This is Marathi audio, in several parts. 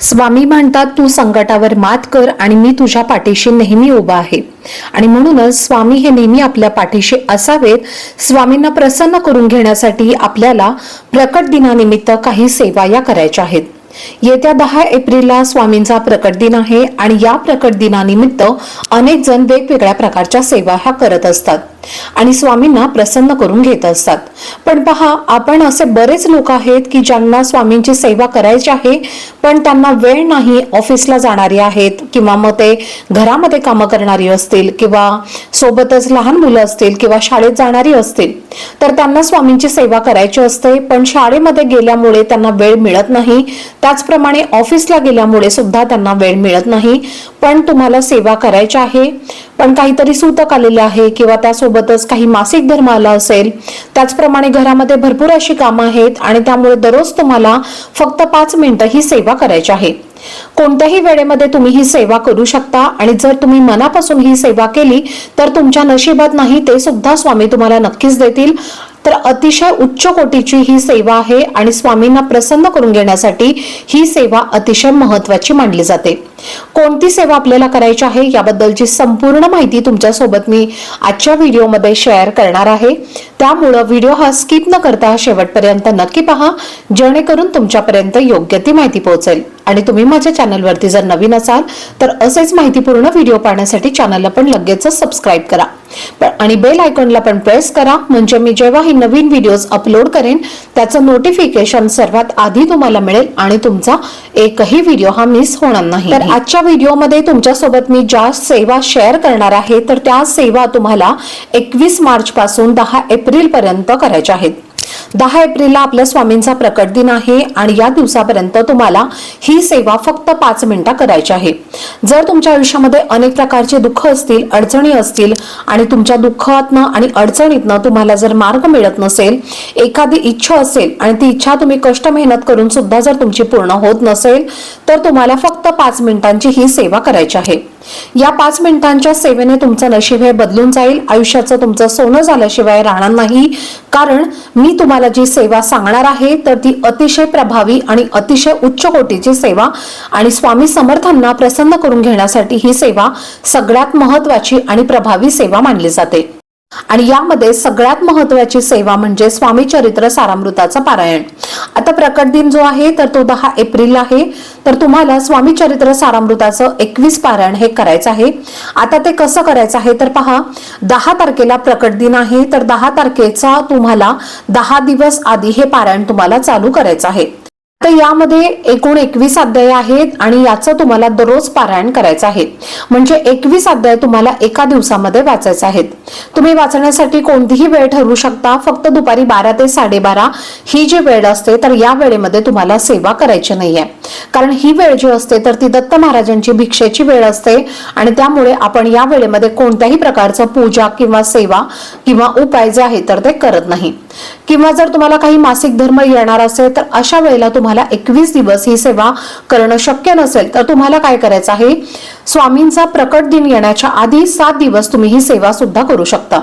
स्वामी म्हणतात तू संकटावर मात कर आणि मी तुझ्या पाठीशी नेहमी उभा आहे. आणि म्हणूनच स्वामी हे नेहमी आपल्या पाठीशी असावेत. स्वामींना प्रसन्न करून घेण्यासाठी आपल्याला प्रकट दिनानिमित्त काही सेवा या करायच्या आहेत. येत्या दहा एप्रिलला स्वामींचा प्रकट दिन आहे आणि या प्रकट दिनानिमित्त अनेक जण वेगवेगळ्या प्रकारच्या सेवा ह्या करत असतात. आणि स्वामींना प्रसन्न करून घेत असतात. पण पहा आपण असे बरेच लोक आहेत की ज्यांना स्वामींची सेवा करायची आहे पण त्यांना वेळ नाही ऑफिसला जाणारी आहेत किंवा मग ते घरामध्ये कामं करणारी असतील किंवा सोबतच लहान मुलं असतील किंवा शाळेत जाणारी असतील. तर त्यांना स्वामींची सेवा करायची असते पण शाळेमध्ये गेल्यामुळे त्यांना वेळ मिळत नाही. त्याचप्रमाणे ऑफिसला गेल्यामुळे सुद्धा त्यांना वेळ मिळत नाही. पण तुम्हाला सेवा करायची आहे. पण काहीतरी सूतक आलेले आहे किंवा त्यासोबतच काही मासिक धर्म आला असेल. त्याचप्रमाणे घरामध्ये भरपूर अशी कामं आहेत आणि त्यामुळे दररोज तुम्हाला फक्त पाच मिनिटं ही सेवा करायची आहे. कोणत्याही वेळेमध्ये तुम्ही ही सेवा करू शकता आणि जर तुम्ही मनापासून ही सेवा केली तर तुमच्या नशिबात नाही ते सुद्धा स्वामी तुम्हाला नक्कीच देतील. तर अतिशय उच्च कोटीची ही सेवा आहे आणि स्वामींना प्रसन्न करून घेण्यासाठी ही सेवा अतिशय महत्वाची मानली जाते. कोणती सेवा आपल्याला करायची आहे याबद्दलची संपूर्ण माहिती तुमच्यासोबत मी आजच्या व्हिडिओमध्ये शेअर करणार आहे. त्यामुळं व्हिडिओ हा स्किप न करता शेवटपर्यंत नक्की पहा जेणेकरून तुमच्यापर्यंत योग्य ती माहिती पोहोचेल. आणि तुम्ही माझ्या चॅनलवरती जर नवीन असाल तर असेच माहितीपूर्ण व्हिडिओ पाहण्यासाठी चॅनलला पण लगेच सबस्क्राईब करा. पण- आणि बेल आयकॉनला पण प्रेस करा म्हणजे मी जेव्हा हे नवीन व्हिडिओज अपलोड करेन त्याचं नोटिफिकेशन सर्वात आधी तुम्हाला मिळेल आणि तुमचा एकही व्हिडिओ हा मिस होणार नाही. तर आजच्या व्हिडिओमध्ये तुमच्यासोबत मी ज्या सेवा शेअर करणार आहे तर त्या सेवा तुम्हाला एकवीस मार्च पासून दहा एप्रिल पर्यंत करायच्या आहेत. दहा एप्रिलला आपल्या स्वामींचा प्रकट दिन आहे आणि या दिवसापर्यंत तुम्हाला ही सेवा फक्त पाच मिनिटं करायची आहे. जर तुमच्या आयुष्यामध्ये अनेक प्रकारचे दुःख असतील अडचणी असतील आणि तुमच्या दुःखातनं आणि अडचणीतनं तुम्हाला जर मार्ग मिळत नसेल एखादी इच्छा असेल आणि ती इच्छा तुम्ही कष्ट मेहनत करून सुद्धा जर तुमची पूर्ण होत नसेल तर तुम्हाला फक्त पाच मिनिटांची ही सेवा करायची आहे. या पाच मिनिटांच्या सेवेने तुमचं नशीब हे बदलून जाईल. आयुष्याचं तुमचं सोनं झाल्याशिवाय राहणार नाही. कारण मी तुम्हाला जी सेवा सांगणार आहे तर ती अतिशय प्रभावी आणि अतिशय उच्च कोटीची सेवा आणि स्वामी समर्थांना प्रसन्न करून घेण्यासाठी ही सेवा सगळ्यात महत्वाची आणि प्रभावी सेवा मानली जाते. आणि यामध्ये सगळ्यात महत्वाची सेवा म्हणजे स्वामी चरित्र सारामृताचं पारायण. आता प्रकट दिन जो आहे तर तो दहा एप्रिल आहे. तर तुम्हाला स्वामी चरित्र सारामृताचं एकवीस पारायण हे करायचं आहे. आता ते कसं करायचं आहे तर पहा. दहा तारखेला प्रकट दिन आहे तर दहा तारखेचा तुम्हाला दहा दिवस आधी हे पारायण तुम्हाला चालू करायचं आहे. तर यामध्ये एकूण एकवीस अध्याय आहेत आणि याचं तुम्हाला दररोज पारायण करायचं आहे. म्हणजे एकवीस अध्याय तुम्हाला एका दिवसामध्ये वाचायचे आहेत. तुम्ही वाचण्यासाठी कोणतीही वेळ ठरवू शकता. फक्त दुपारी बारा ते साडेबारा ही जी वेळ असते तर या वेळेमध्ये तुम्हाला सेवा करायची नाहीये. कारण ही वेळ जी असते तर ती दत्त महाराजांची भिक्षेची वेळ असते आणि त्यामुळे आपण या वेळेमध्ये कोणत्याही प्रकारचं पूजा किंवा सेवा किंवा उपाय जे आहे तर ते करत नाही. किंवा जर तुम्हाला काही मासिक धर्म येणार असेल तर अशा वेळेला तुम्हाला एकवीस दिवस ही सेवा करणं शक्य नसेल तर तुम्हाला काय करायचं आहे? स्वामींचा प्रकट दिन येण्याच्या आधी सात दिवस तुम्ही ही सेवा सुद्धा करू शकता.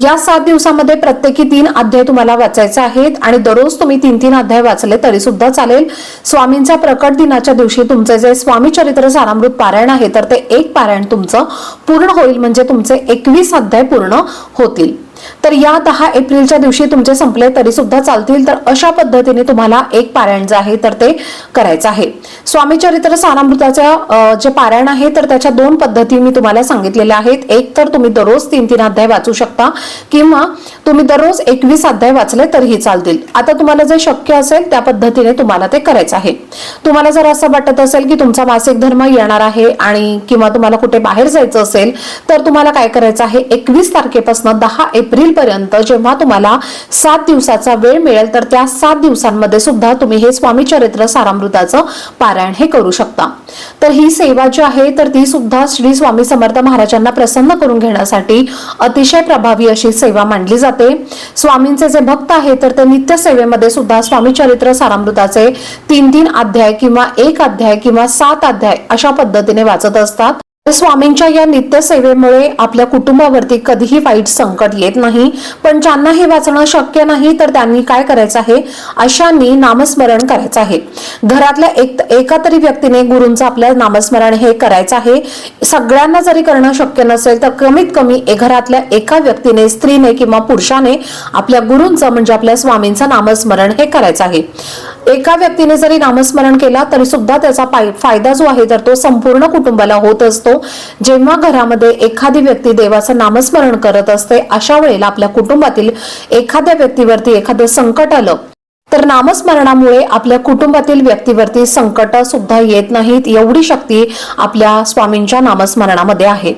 या सात दिवसामध्ये प्रत्येकी तीन अध्याय तुम्हाला वाचायचे आहेत आणि दररोज तुम्ही तीन तीन अध्याय वाचले तरी सुद्धा चालेल. स्वामींचा प्रकट दिनाच्या दिवशी तुमचे जे स्वामी चरित्र सारामृत पारायण आहे तर ते एक पारायण तुमचं पूर्ण होईल म्हणजे तुमचे एकवीस अध्याय पूर्ण होतील. तर या दहा एप्रिलच्या दिवशी तुमचे संपले तरी सुद्धा चालतील. तर अशा पद्धतीने तुम्हाला एक पारायण जे आहे तर ते करायचं आहे. स्वामी चरित्र सारामृताच्या जे पारायण आहे तर त्याच्या दोन पद्धती मी तुम्हाला सांगितलेल्या आहेत. एक तर तुम्ही दररोज तीन तीन अध्याय वाचू शकता किंवा तुम्ही दररोज एकवीस अध्याय वाचले तरीही चालतील. आता तुम्हाला जे शक्य असेल त्या पद्धतीने तुम्हाला ते करायचं आहे. तुम्हाला जर असं वाटत असेल की तुमचा मासिक धर्म येणार आहे आणि किंवा तुम्हाला कुठे बाहेर जायचं असेल तर तुम्हाला काय करायचं आहे? एकवीस तारखेपासून दहा एप्रिल पर्यंत जेव्हा तुम्हाला सात दिवसाचा वेळ मिळेल तर त्या सात दिवसांमध्ये सुद्धा तुम्ही हे स्वामी चरित्र सारामृताचं पारायण हे करू शकता. तर ही सेवा जी आहे तर ती सुद्धा श्री स्वामी समर्थ महाराजांना प्रसन्न करून घेण्यासाठी अतिशय प्रभावी अशी सेवा मानली जाते. स्वामींचे जे भक्त आहेत तर ते नित्य सेवेमध्ये सुद्धा स्वामी चरित्र सारामृताचे तीन तीन अध्याय किंवा एक अध्याय किंवा सात अध्याय अशा पद्धतीने वाचत असतात. स्वामींच्या या नित्यसेवेमुळे आपल्या कुटुंबावरती कधीही वाईट संकट येत नाही. पण ज्यांना हे वाचणं शक्य नाही तर त्यांनी काय करायचं आहे? अशांनी नामस्मरण करायचं आहे. घरातल्या एक एका तरी व्यक्तीने गुरूंचं आपल्या नामस्मरण हे करायचं आहे. सगळ्यांना जरी करणं शक्य नसेल तर कमीत कमी घरातल्या एका व्यक्तीने स्त्रीने किंवा पुरुषाने आपल्या गुरूंचं म्हणजे आपल्या स्वामींचं नामस्मरण हे करायचं आहे. एका व्यक्तीने जरी नामस्मरण केला तरी सुद्धा त्याचा पाय- फायदा जो आहे तर तो संपूर्ण कुटुंबाला होत असतो. जेव्हा घरामध्ये एखादी व्यक्ती देवाचं नामस्मरण करत असते अशा वेळेला आपल्या कुटुंबातील एखाद्या व्यक्तीवरती एखादं संकट आलं तर नामस्मरणामुळे आपल्या कुटुंबातील व्यक्तीवरती संकट सुद्धा येत नाहीत एवढी शक्ती आपल्या स्वामींच्या नामस्मरणामध्ये आहे.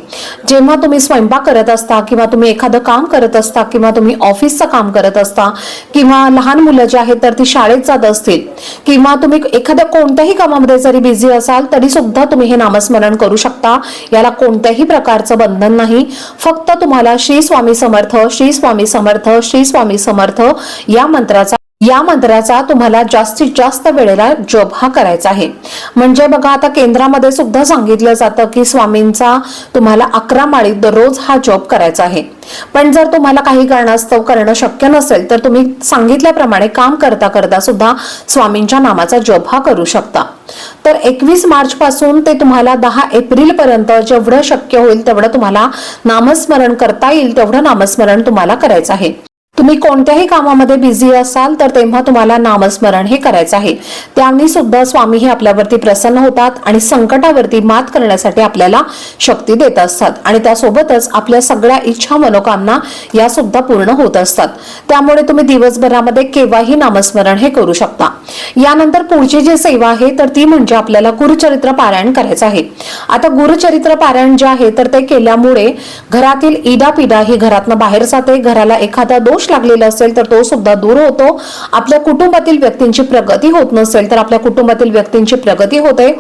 जेव्हा तुम्ही स्वयंपाक करत असता किंवा तुम्ही एखादं काम करत असता किंवा तुम्ही ऑफिसचं काम करत असता किंवा लहान मुलं जे आहेत तर ती शाळेत जात असतील किंवा तुम्ही एखाद्या कोणत्याही कामामध्ये जरी बिझी असाल तरी सुद्धा तुम्ही हे नामस्मरण करू शकता. याला कोणत्याही प्रकारचं बंधन नाही. फक्त तुम्हाला श्री स्वामी समर्थ श्री स्वामी समर्थ श्री स्वामी समर्थ या मंत्राचा या मंत्राचा तुम्हाला जास्तीत जास्त वेळेला जप हा करायचा आहे. म्हणजे बघा आता केंद्रामध्ये सुद्धा सांगितलं जातं की स्वामींचा तुम्हाला अकरा माळी दररोज हा जप करायचा आहे. पण जर तुम्हाला काही कारणास्तव करणं शक्य नसेल तर तुम्ही सांगितल्याप्रमाणे काम करता करता सुद्धा स्वामींच्या नामाचा जप हा करू शकता. तर एकवीस मार्च पासून ते तुम्हाला दहा एप्रिल पर्यंत जेवढं शक्य होईल तेवढं तुम्हाला नामस्मरण करता येईल तेवढं नामस्मरण तुम्हाला करायचं आहे. तुम्ही कोणत्याही कामामध्ये बिझी असाल तर तेव्हा तुम्हाला नामस्मरण हे करायचं आहे. त्यांनी सुद्धा स्वामी हे आपल्यावरती प्रसन्न होतात आणि संकटावरती मात करण्यासाठी आपल्याला शक्ती देत असतात. आणि त्यासोबतच आपल्या सगळ्या इच्छा मनोकामना या सुद्धा पूर्ण होत असतात. त्यामुळे तुम्ही दिवसभरामध्ये केव्हाही नामस्मरण हे करू शकता. यानंतर पुढची जी सेवा आहे तर ती म्हणजे आपल्याला गुरुचरित्र पारायण करायचं आहे. आता गुरुचरित्र पारायण जे आहे तर ते केल्यामुळे घरातील इडा पिडा ही घरातनं बाहेर जाते. घराला एखादा दोष लागलेला असेल तर तो सुद्धा दूर होतो. आपल्या कुटुंबातील व्यक्तींची प्रगती होत नसेल तर आपल्या कुटुंबातील व्यक्तींची प्रगती होते.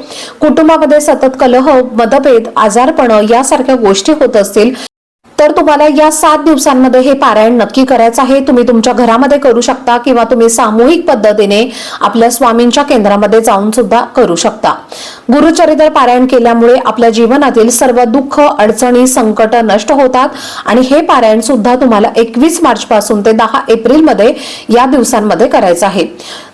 कुटुंबामध्ये सतत कलह मतभेद आजारपण यासारख्या गोष्टी होत असतील तर तुम्हाला या सात दिवसांमध्ये हे पारायण नक्की करायचं आहे. तुम्ही तुमच्या घरामध्ये करू शकता किंवा तुम्ही सामूहिक पद्धतीने आपल्या स्वामींच्या केंद्रामध्ये जाऊन सुद्धा करू शकता. गुरुचरित्र पारायण केल्यामुळे आपल्या जीवनातील सर्व दुःख अडचणी संकट नष्ट होतात आणि हे पारायण सुद्धा तुम्हाला एकवीस मार्च पासून ते दहा एप्रिलमध्ये या दिवसांमध्ये करायचं आहे.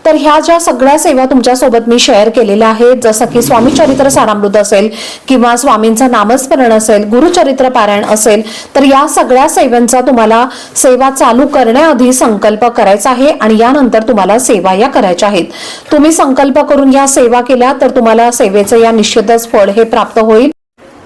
तर ह्या ज्या सगळ्या सेवा तुमच्यासोबत मी शेअर केलेल्या आहेत जसं की स्वामी चरित्र सारामृत असेल किंवा स्वामींचं नामस्मरण असेल गुरुचरित्र पारायण असेल तर या सगळ्या सेवांचा तुम्हाला सेवा चालू करण्याआधी संकल्प करायचा आहे आणि यानंतर तुम्हाला सेवा या करायच्या आहेत. तुम्ही संकल्प करून या सेवा केल्या तर तुम्हाला सेवेचं या निश्चितच फळ हे प्राप्त होईल.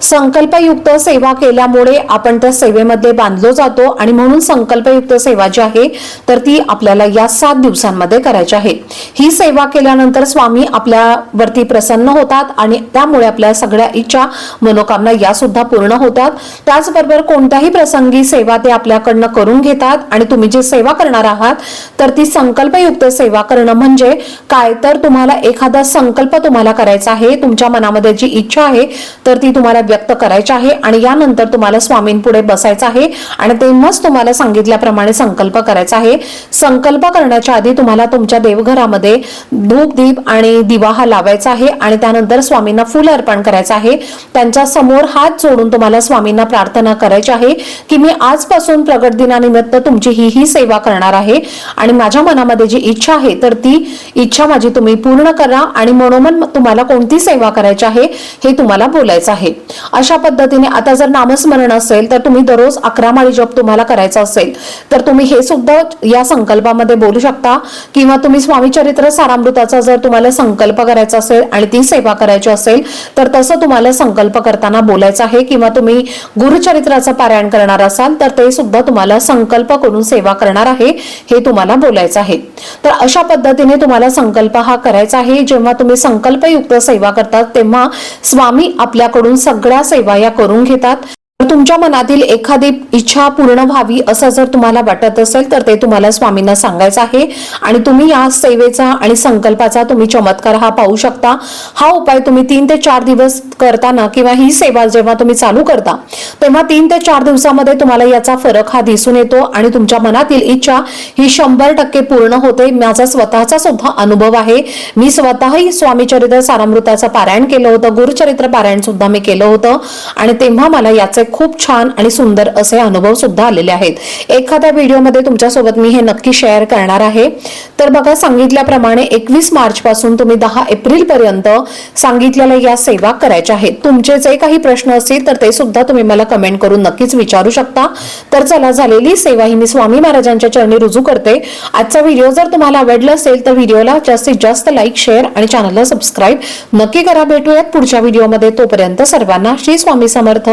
संकल्पयुक्त सेवा केल्यामुळे आपण त्या सेवेमध्ये बांधलो जातो आणि म्हणून संकल्पयुक्त सेवा जी आहे तर ती आपल्याला या सात दिवसांमध्ये करायची आहे. ही सेवा केल्यानंतर स्वामी आपल्यावरती प्रसन्न होतात आणि त्यामुळे आपल्या सगळ्या इच्छा मनोकामना या सुद्धा पूर्ण होतात. त्याचबरोबर कोणत्याही प्रसंगी सेवा ते आपल्याकडनं करून घेतात आणि तुम्ही जी सेवा करणार आहात तर ती संकल्पयुक्त सेवा करणं म्हणजे काय? तर तुम्हाला एखादा संकल्प तुम्हाला करायचा आहे तुमच्या मनामध्ये जी इच्छा आहे तर ती तुम्हाला व्यक्त करायचे आहे आणि यानंतर तुम्हाला स्वामींपुढे बसायचं आहे आणि तेव्हाच तुम्हाला सांगितल्याप्रमाणे संकल्प करायचा आहे. संकल्प करण्याच्या आधी तुम्हाला तुमच्या देवघरामध्ये धूप दीप आणि दिवा हा लावायचा आहे आणि त्यानंतर स्वामींना फुल अर्पण करायचं आहे. त्यांच्यासमोर हात जोडून तुम्हाला स्वामींना प्रार्थना करायची आहे की मी आजपासून प्रगट दिनानिमित्त तुमची ही ही सेवा करणार आहे आणि माझ्या मनामध्ये जी इच्छा आहे तर ती इच्छा माझी तुम्ही पूर्ण करा आणि मनोमन तुम्हाला कोणती सेवा करायची आहे हे तुम्हाला बोलायचं आहे. अशा पद्धतीने आता जर नामस्मरण असेल तर तुम्ही दररोज अकरा माळी जप तुम्हाला करायचा असेल तर तुम्ही हे सुद्धा या संकल्पामध्ये बोलू शकता. किंवा तुम्ही स्वामी चरित्र सारामृताचा जर तुम्हाला संकल्प करायचा असेल आणि ती सेवा करायची असेल तर तसं तुम्हाला संकल्प करताना बोलायचं आहे. किंवा तुम्ही गुरुचरित्राचं पारायण करणार असाल तर ते सुद्धा तुम्हाला संकल्प करून सेवा करणार आहे हे तुम्हाला बोलायचं आहे. तर अशा पद्धतीने तुम्हाला संकल्प हा करायचा आहे. जेव्हा तुम्ही संकल्पयुक्त सेवा करतात तेव्हा स्वामी आपल्याकडून सगळ्या सेवा या करून घेतात. तुमच्या मनातील एखादी इच्छा पूर्ण व्हावी असं जर तुम्हाला वाटत असेल तर ते तुम्हाला स्वामींना सांगायचं आहे. आणि तुम्ही या सेवेचा आणि संकल्पाचा तुम्ही चमत्कार हा पाहू शकता. हा उपाय तुम्ही तीन ते चार दिवस करताना किंवा ही सेवा जेव्हा तुम्ही चालू करता तेव्हा तीन ते चार दिवसामध्ये तुम्हाला याचा फरक हा दिसून येतो आणि तुमच्या मनातील इच्छा ही शंभर टक्के पूर्ण होते. माझा स्वतःचा सुद्धा अनुभव आहे. मी स्वतःही स्वामीचरित्र सारामृताचं पारायण केलं होतं. गुरुचरित्र पारायण सुद्धा मी केलं होतं. आणि तेव्हा मला याचे खूप छान आणि सुंदर असे अनुभव सुद्धा आलेले आहेत. एखाद्या व्हिडिओमध्ये तुमच्यासोबत मी हे नक्की शेअर करणार आहे. तर बघा सांगितल्याप्रमाणे एकवीस मार्च पासून तुम्ही दहा एप्रिल पर्यंत सांगितलेल्या या सेवा करायच्या आहेत. तुमचे जे काही प्रश्न असतील तर ते सुद्धा तुम्ही मला कमेंट करून नक्कीच विचारू शकता. तर चला झालेली सेवा ही मी स्वामी महाराजांच्या चरणी रुजू करते. आजचा व्हिडिओ जर तुम्हाला आवडला असेल तर व्हिडिओला जास्तीत जास्त लाईक शेअर आणि चॅनलला सबस्क्राईब नक्की करा. भेटूयात पुढच्या व्हिडिओमध्ये तोपर्यंत सर्वांना श्री स्वामी समर्थ.